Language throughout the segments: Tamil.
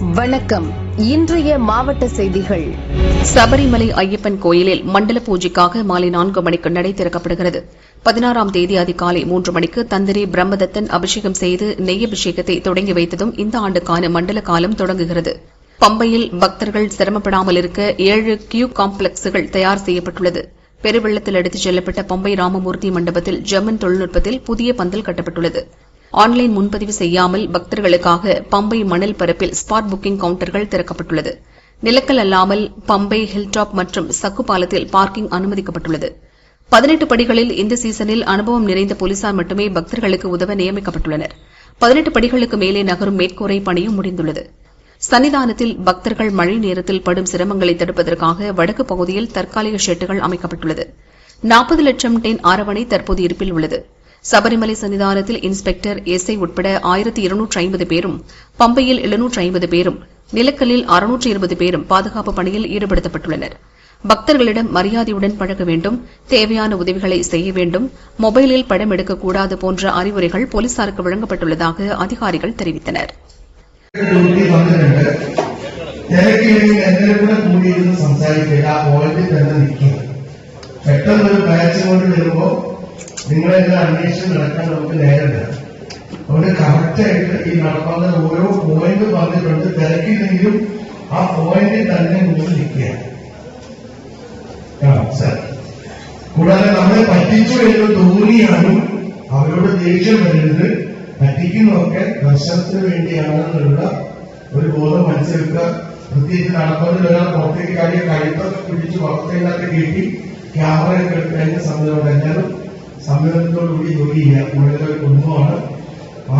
வணக்கம். இன்றைய மாவட்ட செய்திகள். சபரிமலை ஐயப்பன் கோயிலில் மண்டல பூஜைக்காக மாலை நான்கு மணிக்கு நடை திறக்கப்படுகிறது. பதினாறாம் தேதி அதிகாலை மூன்று மணிக்கு தந்திரி பிரம்மதத்தன் அபிஷேகம் செய்து நெய் அபிஷேகத்தை தொடங்கி வைத்ததும் இந்த ஆண்டுக்கான மண்டல காலம் தொடங்குகிறது. பம்பையில் பக்தர்கள் சிரமப்படாமல் இருக்க ஏழு கியூ காம்ப்ளெக்ஸுகள் தயார் செய்யப்பட்டுள்ளது. பெருவெள்ளத்தில் எடுத்துச் செல்லப்பட்ட பம்பை ராமமூர்த்தி மண்டபத்தில் ஜெர்மன் தொழில்நுட்பத்தில் புதிய பந்தல் கட்டப்பட்டுள்ளது. ஆன்லைன் முன்பதிவு செய்யாமல் பக்தர்களுக்காக பம்பை மணல் பரப்பில் ஸ்பாட் புக்கிங் கவுண்டர்கள் திறக்கப்பட்டுள்ளது. நிலக்கல் அல்லாமல் பம்பை ஹில்டாப் மற்றும் சக்கு பாலத்தில் பார்க்கிங் அனுமதிக்கப்பட்டுள்ளது. பதினெட்டு படிகளில் இந்த சீசனில் அனுபவம் நிறைந்த போலீசார் மட்டுமே பக்தர்களுக்கு உதவ நியமிக்கப்பட்டுள்ளனர். பதினெட்டு படிகளுக்கு மேலே நகரும் மேற்கூரை பணியும் முடிந்துள்ளது. சன்னிதானத்தில் பக்தர்கள் மழை நேரத்தில் படும் சிரமங்களை தடுப்பதற்காக வடக்கு பகுதியில் தற்காலிக ஷெட்டுகள் அமைக்கப்பட்டுள்ளது. நாற்பது லட்சம் டென் அரவணை தற்போது இருப்பில் உள்ளது. சபரிமலை சன்னிதானத்தில் இன்ஸ்பெக்டர் எஸ்ஐ உட்பட ஆயிரத்தி இருநூற்று ஐம்பது பேரும் பம்பையில் எழுநூற்று ஐம்பது பேரும் நிலக்கல்லில் அறுநூற்று இருபது பேரும் பாதுகாப்பு பணியில் ஈடுபடுத்தப்பட்டுள்ளனர் பக்தர்களிடம் மரியாதையுடன் பழக வேண்டும் தேவையான உதவிகளை செய்ய வேண்டும் மொபைலில் படம் எடுக்கக்கூடாது போன்ற அறிவுரைகள் போலீசாருக்கு வழங்கப்பட்டுள்ளதாக அதிகாரிகள் தெரிவித்தனர் ഡ്യൂട്ടി വന്നിട്ടുണ്ട് തിരക്കില്ലെങ്കിൽ എന്നെ കൂടെ കൂടിയിരുന്ന് സംസാരിക്കുക ആ പോയിന്റിൽ തന്നെ നിൽക്കുക പെട്ടെന്ന് ഒരു ബാച്ച് കൊണ്ട് വരുമ്പോ നിങ്ങളെല്ലാം അന്വേഷിച്ച് നടക്കാൻ നമുക്ക് നേരമില്ല. അതുകൊണ്ട് കറക്റ്റായിട്ട് ഈ നടപ്പാക്കുന്ന ഓരോ പോയിന്റ് പറഞ്ഞിട്ടുണ്ട്. തിരക്കില്ലെങ്കിലും ആ പോയിന്റ് തന്നെ മുന്നിൽ നിൽക്കുക. കൂടാതെ നമ്മളെ പറ്റിച്ചു എന്ന് തോന്നിയാലും അവരോട് ദേഷ്യം വരരുത്. പറ്റിക്കുന്നതൊക്കെ ദർശനത്തിന് വേണ്ടിയാണെന്നുള്ള ഒരു ബോധം മനസ്സിലാക്കുക. പ്രത്യേകിച്ച് നടപ്പതിൽ ഒരാൾ പുറത്തേക്ക് കാര്യം കഴുത്തൊക്കെ പിടിച്ച് പുറത്തേക്കൊക്കെ കേട്ടി. ക്യാമറയൊക്കെ എടുത്തതിന്റെ സമയത്ത് എല്ലാവരും സംവിധാനത്തോടുകൂടി ജോലി ചെയ്യുക നമ്മുടെ ഒരു കുടുംബമാണ്.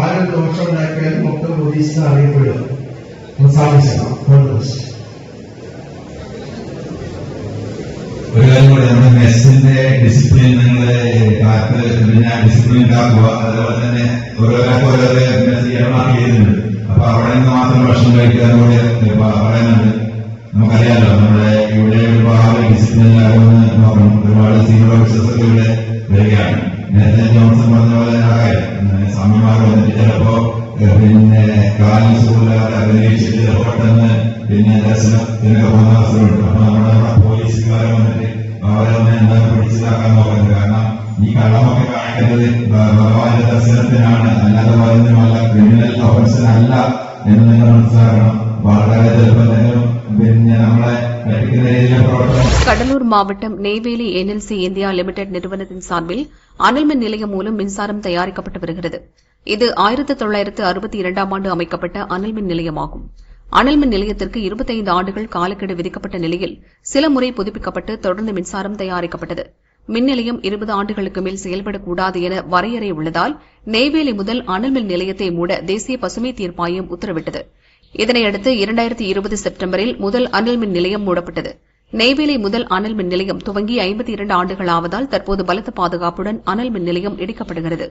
ആരും ദോഷം ഉണ്ടാക്കിയാൽ മൊത്തം പോലീസ് അറിയപ്പെടുക സാധിച്ചതാണ്. ഒരു കാര്യം കൂടെ നമ്മുടെ മെസ്സിന്റെ ഡിസിപ്ലിൻ നിങ്ങൾ കാത്ത് പിന്നെ ഡിസിപ്ലിൻ കാക്കുക അതുപോലെ തന്നെ ഓരോരാൾക്ക് ഓരോരോ ചെയ്യണമാക്കി ചെയ്യുന്നുണ്ട്. അപ്പൊ അവിടെ നിന്ന് മാത്രം ഭക്ഷണം കഴിക്കാൻ കൂടെ പറയുന്നുണ്ട്. നമുക്കറിയാലോ നമ്മുടെ ഇവിടെ ഒരുപാട് ഡിസിപ്ലിൻ നോക്കണം ഒരുപാട് ഓഫീസേഴ്സൊക്കെ ഇവിടെ വരികയാണ് നേരത്തെ ജോൺസൺ പറഞ്ഞ പോലെ സ്വാമിമാർ വന്നിട്ട് ചിലപ്പോ പിന്നെ കാലിൽ സുഖമില്ലാതെ അഭിനയിച്ചിട്ട് പെട്ടെന്ന് പിന്നെ ദർശനത്തിനൊക്കെ പോകുന്ന അവസരമുണ്ട്. അപ്പൊ നമ്മുടെ പോലീസുകാരെ വന്നിട്ട് അവരെ ഒന്ന് എന്താ പിടിച്ചതാക്കാൻ നോക്കുന്നത് കാരണം ഈ കള്ളമൊക്കെ കാണിക്കുന്നത് ഭഗവാന്റെ ദർശനത്തിനാണ്. അല്ലാതെ പറയുന്നതല്ല ക്രിമിനൽ ഒഫൻസിനല്ല എന്ന് നിങ്ങൾ മനസ്സിലാക്കണം. വളരെ ചിലപ്പോൾ എന്തെങ്കിലും கடலூர் மாவட்டம் நெய்வேலி என்எல்சி இந்தியா லிமிடெட் நிறுவனத்தின் சார்பில் அனல் மின் நிலையம் மூலம் மின்சாரம் தயாரிக்கப்பட்டு வருகிறது. இது ஆயிரத்து தொள்ளாயிரத்து அறுபத்தி இரண்டாம் ஆண்டு அமைக்கப்பட்ட அனல் நிலையமாகும். அனல் நிலையத்திற்கு இருபத்தைந்து ஆண்டுகள் காலக்கெடு விதிக்கப்பட்ட நிலையில் சில முறை புதுப்பிக்கப்பட்டு தொடர்ந்து மின்சாரம் தயாரிக்கப்பட்டது. மின் நிலையம் இருபது ஆண்டுகளுக்கு மேல் செயல்படக்கூடாது என வரையறை உள்ளதால் நெய்வேலி முதல் அனல் மின் நிலையத்தை மூட தேசிய பசுமை தீர்ப்பாயம் உத்தரவிட்டது. இதனையடுத்து இரண்டாயிரத்தி இருபது செப்டம்பரில் முதல் அனல் மின் நிலையம் மூடப்பட்டது. நெய்வேலி முதல் அனல் மின் நிலையம் துவங்கி ஐம்பத்தி இரண்டு ஆண்டுகள் ஆவதால் தற்போது பலத்த பாதுகாப்புடன் அனல் மின் நிலையம் இடிக்கப்படுகிறது.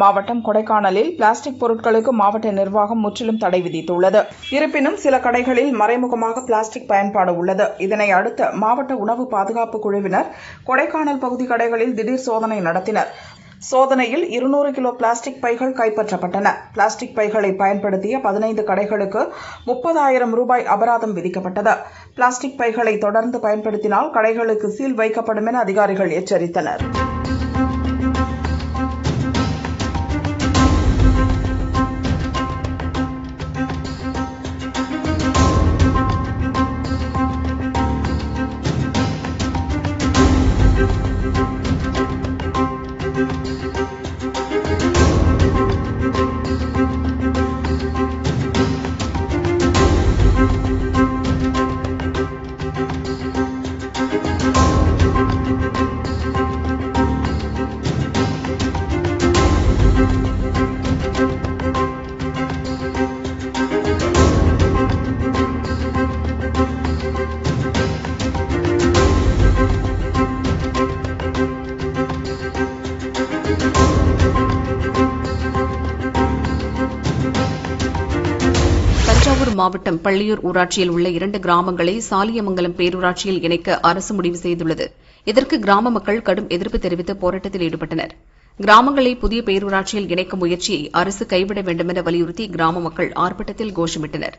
மாவட்டம் கொடைக்கானலில் பிளாஸ்டிக் பொருட்களுக்கு மாவட்ட நிர்வாகம் முற்றிலும் தடை விதித்துள்ளது. இருப்பினும் சில கடைகளில் மறைமுகமாக பிளாஸ்டிக் பயன்பாடு உள்ளது. இதனை அடுத்து மாவட்ட உணவு பாதுகாப்பு குழுவினர் கொடைக்கானல் பகுதி கடைகளில் திடீர் சோதனை நடத்தினர். சோதனையில் இருநூறு கிலோ பிளாஸ்டிக் பைகள் கைப்பற்றப்பட்டன. பிளாஸ்டிக் பைகளை பயன்படுத்திய பதினைந்து கடைகளுக்கு முப்பதாயிரம் ரூபாய் அபராதம் விதிக்கப்பட்டது. பிளாஸ்டிக் பைகளை தொடர்ந்து பயன்படுத்தினால் கடைகளுக்கு சீல் வைக்கப்படும் என அதிகாரிகள் எச்சரித்தனர். மாவட்டம் பள்ளியூர் ஊராட்சியில் உள்ள இரண்டு கிராமங்களை சாலியமங்கலம் பேரூராட்சியில் இணைக்க அரசு முடிவு செய்துள்ளது. இதற்கு கிராம மக்கள் கடும் எதிர்ப்பு தெரிவித்து போராட்டத்தில் ஈடுபட்டனர். கிராமங்களை புதிய பேரூராட்சியில் இணைக்கும் முயற்சியை அரசு கைவிட வேண்டுமென வலியுறுத்தி கிராம மக்கள் ஆர்ப்பாட்டத்தில் கோஷமிட்டனர்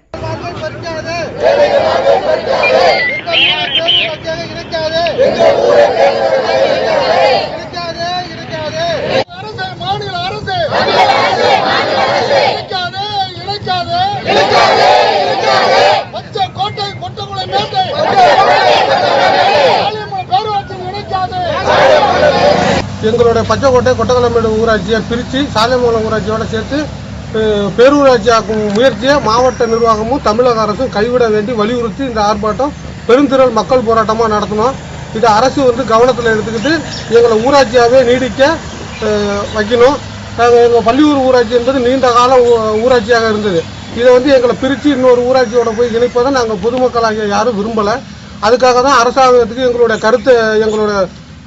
மாநில அரசு இணைக்காதே இணைக்காதே பச்சை கோட்டை கொட்டகுளை மேட்டை பாலியம்மன் பேரூராட்சியில் இணைக்காதே எங்களுடைய பச்சைக்கோட்டை கொட்டக்கலமேடு ஊராட்சியை பிரித்து சாலைமூலம் ஊராட்சியோட சேர்த்து பேரூராட்சியாக்கும் முயற்சியை மாவட்ட நிர்வாகமும் தமிழக அரசும் கைவிட வேண்டி வலியுறுத்தி இந்த ஆர்ப்பாட்டம் பெருந்திரள் மக்கள் போராட்டமாக நடத்தினோம். இதை அரசு வந்து கவனத்தில் எடுத்துக்கிட்டு எங்களை ஊராட்சியாகவே நீடிக்க வைக்கணும். நாங்கள் எங்கள் பள்ளியூர் ஊராட்சி என்பது நீண்ட காலம் ஊராட்சியாக இருந்தது. இதை வந்து எங்களை பிரித்து இன்னொரு ஊராட்சியோட போய் இணைப்பதை நாங்கள் பொதுமக்களாகிய யாரும் விரும்பலை. அதுக்காக தான் அரசாங்கத்துக்கு எங்களுடைய கருத்தை எங்களோட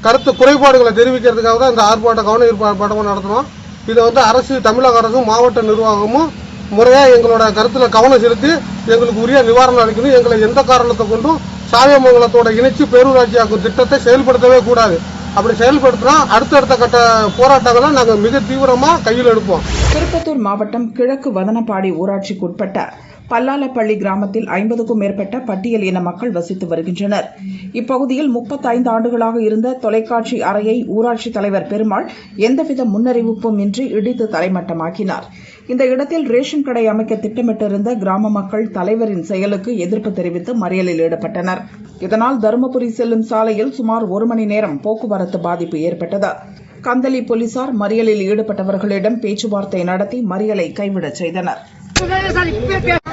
கருத்து குறைபாடுகளை தெரிவிக்கிறதுக்காக தான் இந்த ஆர்ப்பாட்டம் கவன ஈர்ப்பு ஆர்ப்பாட்டமாக நடத்தினோம். இதை வந்து அரசு தமிழக அரசும் மாவட்ட நிர்வாகமும் முறையாக எங்களோட கருத்தில் கவனம் செலுத்தி எங்களுக்கு உரிய நிவாரணம் அளிக்கணும். எங்களை எந்த காரணத்தை கொண்டும் சாயமங்கலத்தோட இணைச்சு பேரூராட்சியாக்கும் திட்டத்தை செயல்படுத்தவே கூடாது. அப்படி செயல்படுத்தினா அடுத்தடுத்த கட்ட போராட்டங்களை நாங்கள் மிக தீவிரமாக கையில் எடுப்போம். திருப்பத்தூர் மாவட்டம் கிழக்கு வதனப்பாடி ஊராட்சிக்குட்பட்ட பல்லாலப்பள்ளி கிராமத்தில் ஐம்பதுக்கும் மேற்பட்ட பட்டியல் இன மக்கள் வசித்து வருகின்றனர். இப்பகுதியில் முப்பத்தைந்து ஆண்டுகளாக இருந்த தொலைக்காட்சி அறையை ஊராட்சி தலைவர் பெருமாள் எந்தவித முன்னறிவிப்பும் இன்றி இடித்து தலைமட்டமாக்கினார் இந்த இடத்தில் ரேஷன் கடை அமைக்க திட்டமிட்டிருந்த கிராம மக்கள் தலைவரின் செயலுக்கு எதிர்ப்பு தெரிவித்து மறியலில் ஈடுபட்டனர். இதனால் தருமபுரி செல்லும் சாலையில் சுமார் ஒரு மணி நேரம் போக்குவரத்து பாதிப்பு ஏற்பட்டது. கந்தளி போலீசார் மறியலில் ஈடுபட்டவர்களிடம் பேச்சுவார்த்தை நடத்தி மறியலை கைவிடச் செய்தனர்.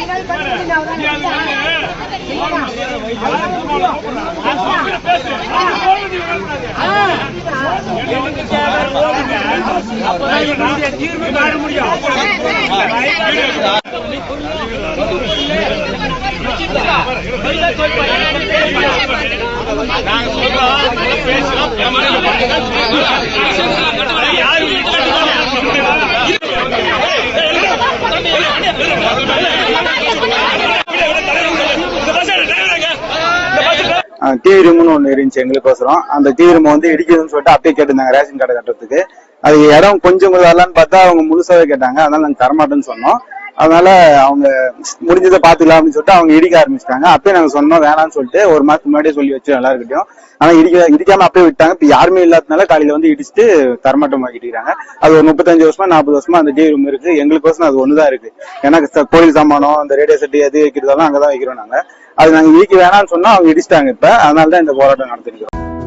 சொல்றேன் போனுக்கு அனுப்பக்கூடாது போன்ல நடக்கூடாதுன்னு சொல்றாங்க டிவி ரூம்னு ஒன்று இருந்துச்சு எங்களுக்கோசரம் அந்த டிவி ரூம் வந்து இடிக்குதுன்னு சொல்லிட்டு அப்படியே கேட்டிருந்தாங்க ரேஷன் கடை கட்டுறதுக்கு. அது இடம் கொஞ்சம் வரலான்னு பார்த்தா அவங்க முழுசாவே கேட்டாங்க. அதனால நாங்கள் தரமாட்டோம்னு சொன்னோம். அதனால அவங்க முடிஞ்சதை பாத்துக்கலாம் அப்படின்னு சொல்லிட்டு அவங்க இடிக்க ஆரம்பிச்சிட்டாங்க. அப்பயே நாங்க சொன்னோம் வேணாம்னு சொல்லிட்டு ஒரு மாசத்துக்கு முன்னாடியே சொல்லி வச்சு எல்லாருக்கிட்டையும் ஆனா இடிக்க இடிக்காம அப்பயே விட்டாங்க. இப்ப யாருமே இல்லாதனால காலையில வந்து இடிச்சுட்டு தரமாட்டம் ஆக்கிட்டு அது ஒரு முப்பத்தஞ்சு வருஷமா நாற்பது வருஷமா அந்த டிவி ரூம் இருக்கு. எங்களுக்கு வருஷம் அது ஒண்ணுதான் இருக்கு. ஏன்னா கோயில் சாமானம் அந்த ரேடியோ செட்டு எது வைக்கிறதாலும் அங்கதான் வைக்கிறோம் நாங்க. அது நாங்க இடிக்க வேணாம்னு சொன்னா அவங்க இடிச்சிட்டாங்க இப்ப. அதனாலதான் இந்த போராட்டம் நடத்திருக்கிறோம்